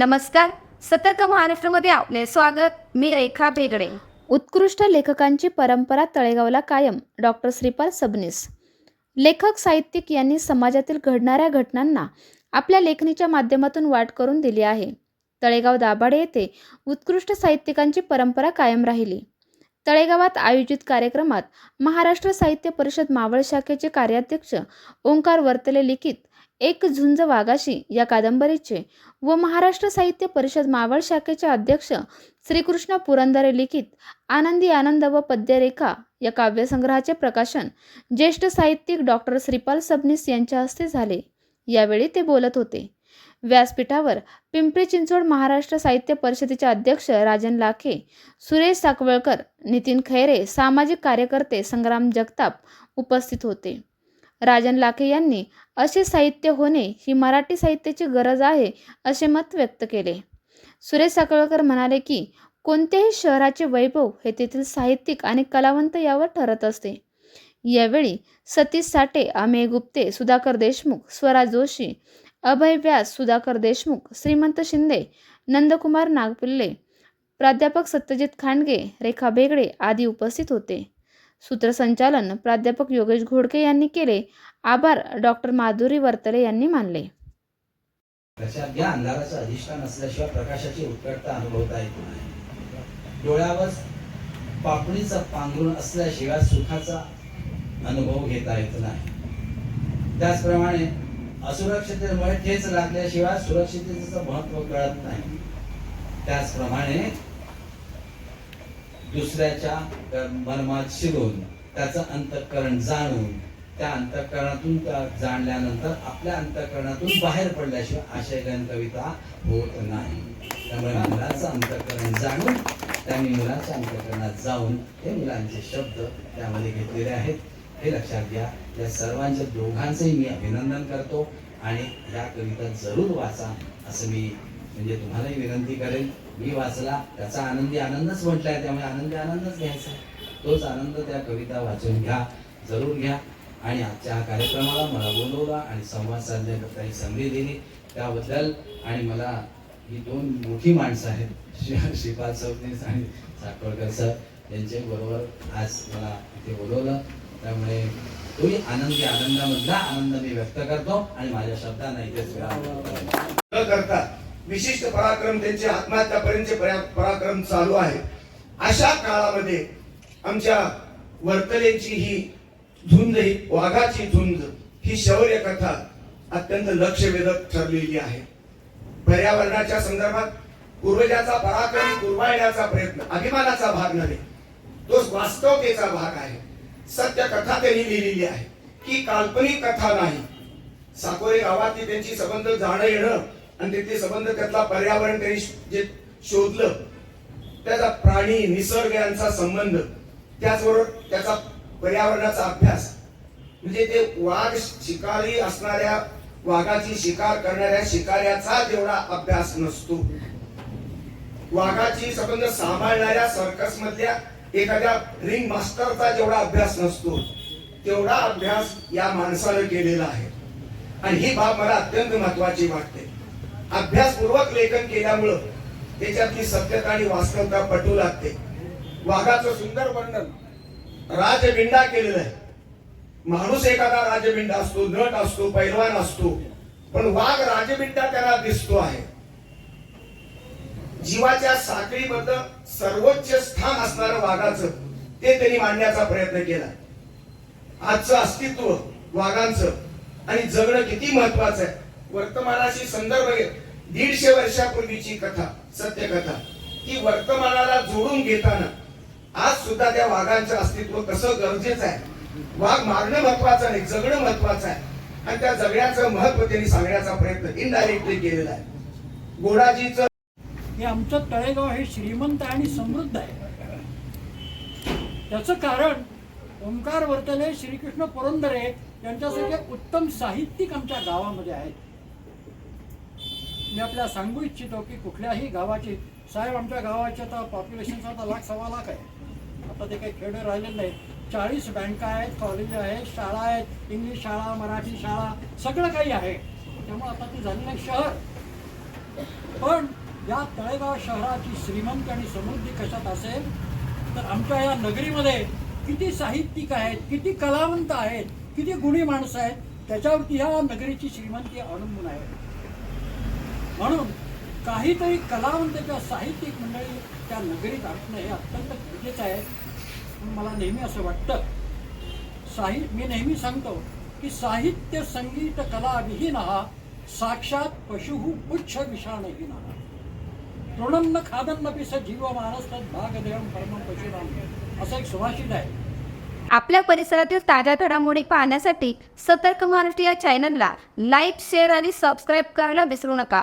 नमस्कार. सतर्क महाराष्ट्रामध्ये आपले स्वागत. मी रेखा भेगडे उत्कृष्ट लेखकांची परंपरा तळेगावला कायम डॉक्टर श्रीपाल सबनीस. लेखक साहित्यिक यांनी समाजातील घडणाऱ्या घटनांना आपल्या लेखणीच्या माध्यमातून वाट करून दिली आहे. तळेगाव दाभाडे येथे उत्कृष्ट साहित्यिकांची परंपरा कायम राहिली. तळेगावात आयोजित कार्यक्रमात महाराष्ट्र साहित्य परिषद मावळ शाखेचे कार्याध्यक्ष ओंकार वर्तले लिखित एक झुंज वाघाशी या कादंबरीचे व महाराष्ट्र साहित्य परिषद मावळ शाखेचे अध्यक्ष श्रीकृष्ण पुरंदरे लिखित आनंदी आनंद व पद्यरेखा या काव्यसंग्रहाचे प्रकाशन ज्येष्ठ साहित्यिक डॉक्टर श्रीपाल सबनीस यांच्या हस्ते झाले. यावेळी ते बोलत होते. व्यासपीठावर पिंपरी चिंचवड महाराष्ट्र साहित्य परिषदेचे अध्यक्ष राजन लाखे सुरेश साकवळकर नितीन खैरे सामाजिक कार्यकर्ते संग्राम जगताप उपस्थित होते. राजन लाखे यांनी असे साहित्य होणे ही मराठी साहित्याची गरज आहे असे मत व्यक्त केले. सुरेश साकळकर म्हणाले की कोणत्याही शहराचे वैभव हे तेथील साहित्यिक आणि कलावंत यावर ठरत असते. यावेळी सतीश साठे अमेय गुप्ते सुधाकर देशमुख स्वराज जोशी अभय व्यास सुधाकर देशमुख श्रीमंत शिंदे नंदकुमार नागपिल्ले प्राध्यापक सत्यजित खांडगे रेखा बेगडे आदी उपस्थित होते. सूत्रसंचालन प्राध्यापक योगेश घोडके यांनी केले. आभार डॉक्टर माधुरी वर्तले यांनी मानले. लक्षात घ्या अंधाराचं अधिष्ठान असल्याशिवाय प्रकाशाची उत्कटता अनुभवता येत नाही. डोळ्यावर पापणीचं पांघरून असल्याशिवाय सुखाचा अनुभव घेता येत नाही. त्याचप्रमाणे असुरक्षिततेमुळे ठेच लागल्याशिवाय सुरक्षिततेचं महत्त्व कळत नाही. त्याचप्रमाणे दुसऱ्याच्या मर्मात शिरून त्याचं अंतःकरण जाणून त्या अंतःकरणातून त्या जाणल्यानंतर आपल्या अंतःकरणातून बाहेर पडल्याशिवाय आशयगन कविता होत नाही. त्यामुळे मुलाचं अंतःकरण जाणून त्यांनी मुलाच्या अंतःकरणात जाऊन हे मुलांचे शब्द त्यामध्ये घेतलेले आहेत. हे लक्षात घ्या या सर्वांच्या दोघांचंही मी अभिनंदन करतो आणि या कविता जरूर वाचा असं मी म्हणजे तुम्हालाही विनंती करेल मी वाचला त्याचा आनंदी आनंदच म्हटलाय त्यामुळे आनंदी आनंदच घ्यायचा. तोच आनंद त्या कविता वाचून घ्या जरूर घ्या. आणि आजच्या कार्यक्रमाला मला बोलवला आणि संवाद साधण्याकरता ही संधी दिली. त्याबद्दल आणि मला ही दोन मोठी माणसं आहेत श्री श्रीपाद सबनीस आणि साखरकर सर यांच्या बरोबर आज मला इथे बोलवलं. त्यामुळे तुम्ही आनंदी आनंदामधला आनंद मी व्यक्त करतो आणि माझ्या शब्दांना इथेच करता विशिष्ट पराक्रम त्यांचे आत्महत्यापर्यंतचे पराक्रम चालू आहे. अशा काळामध्ये आमच्या वर्तलेची ही झुंज ही वाघाची झुंज ही शौर्य कथा अत्यंत लक्षवेधक ठरलेली आहे. पर्यावरणाच्या संदर्भात पूर्वजाचा पराक्रम कुरवाळण्याचा प्रयत्न अभिमानाचा भाग नव्हे तो वास्तवतेचा भाग आहे. सत्य कथा त्यांनी लिहिलेली आहे. की काल्पनिक कथा नाही. साकोरे गावातली त्यांची संबंध जाणं येणं आणि तिथले संबंध त्यातला पर्यावरण त्यांनी जे शोधलं त्याचा प्राणी निसर्ग यांचा संबंध त्याचबरोबर त्याचा पर्यावरणाचा अभ्यास म्हणजे ते वाघ शिकारी असणाऱ्या वाघाची शिकार करणाऱ्या शिकाऱ्याचा जेवढा अभ्यास नसतो. वाघाची संबंध सांभाळणाऱ्या सर्कस मधल्या एखाद्या रिंग मास्टरचा जेवढा अभ्यास नसतो तेवढा अभ्यास या माणसानं केलेला आहे. आणि ही बाब मला अत्यंत महत्वाची वाटते. अभ्यासपूर्वक लेखन केल्यामुळं त्याच्यातली सत्यता आणि वास्तवता पटू लागते. वाघाचं सुंदर वर्णन. राजबिंडा केलेलं आहे. माणूस एखादा राजबिंडा असतो नट असतो पैलवान असतो पण वाघ राजबिंडा त्याला दिसतो आहे. जीवाच्या साखळीबद्दल सर्वोच्च स्थान असणार वाघाचं ते त्यांनी मांडण्याचा प्रयत्न केला. आजचं अस्तित्व वाघांचं आणि जगणं किती महत्वाचं आहे. वर्तमानाशी संदर्भ घेत दीडशे वर्षापूर्वीची कथा सत्य कथा ती वर्तमानाला जोडून घेताना आज सुद्धा त्या वाघांचं अस्तित्व कसं गरजेचं आहे? वाघ मारणं महत्वाचं नाही जगणं महत्वाचं आहे. आणि त्या जगण्याचं महत्त्व त्यांनी सांगण्याचा प्रयत्न इनडायरेक्टली केलेला आहे. गोडाजीचं हे आमचं तळेगाव हे श्रीमंत आणि समृद्ध आहे. त्याचं कारण ओंकार वर्तने श्रीकृष्ण पुरंदरे यांच्यासारखे उत्तम साहित्यिक आमच्या गावामध्ये आहेत. मी आपल्याला सांगू इच्छितो की कुठल्याही गावाची साहेब आमच्या गावाचे आता पॉप्युलेशनचा आता लाख सव्वा लाख आहे. आता ते काही खेडे राहिलेले नाहीत. चाळीस बँका आहेत कॉलेज आहेत शाळा आहेत इंग्लिश शाळा मराठी शाळा सगळं काही आहे. त्यामुळे आता ते झालेलं आहे शहर. पण या तळेगाव शहराची श्रीमंत आणि समृद्धी कशात असेल? तर आमच्या या नगरीमध्ये किती साहित्यिक आहेत किती कलावंत आहेत किती गुणी माणसं आहेत त्याच्यावरती ह्या नगरीची श्रीमंती अवलंबून आहे. म्हणून काहीतरी कलावंत किंवा साहित्यिक मंडळी त्या नगरीत आणणं हे अत्यंत गरजेचं आहे. मला नेहमी असं वाटतं. साहि मी नेहमी सांगतो की साहित्य संगीत कलाविहीन हा साक्षात पशु उच्च विषाणहीन तृणम न खादन्नपि स जीव भाग भागदेवम परम पशुराम असं एक सुभाषित आहे. आपल्या परिसरातील ताज्या घडामोडी पाहण्यासाठी सतर्क महाराष्ट्र या चॅनलला लाईक शेअर आणि सबस्क्राईब करायला विसरू नका.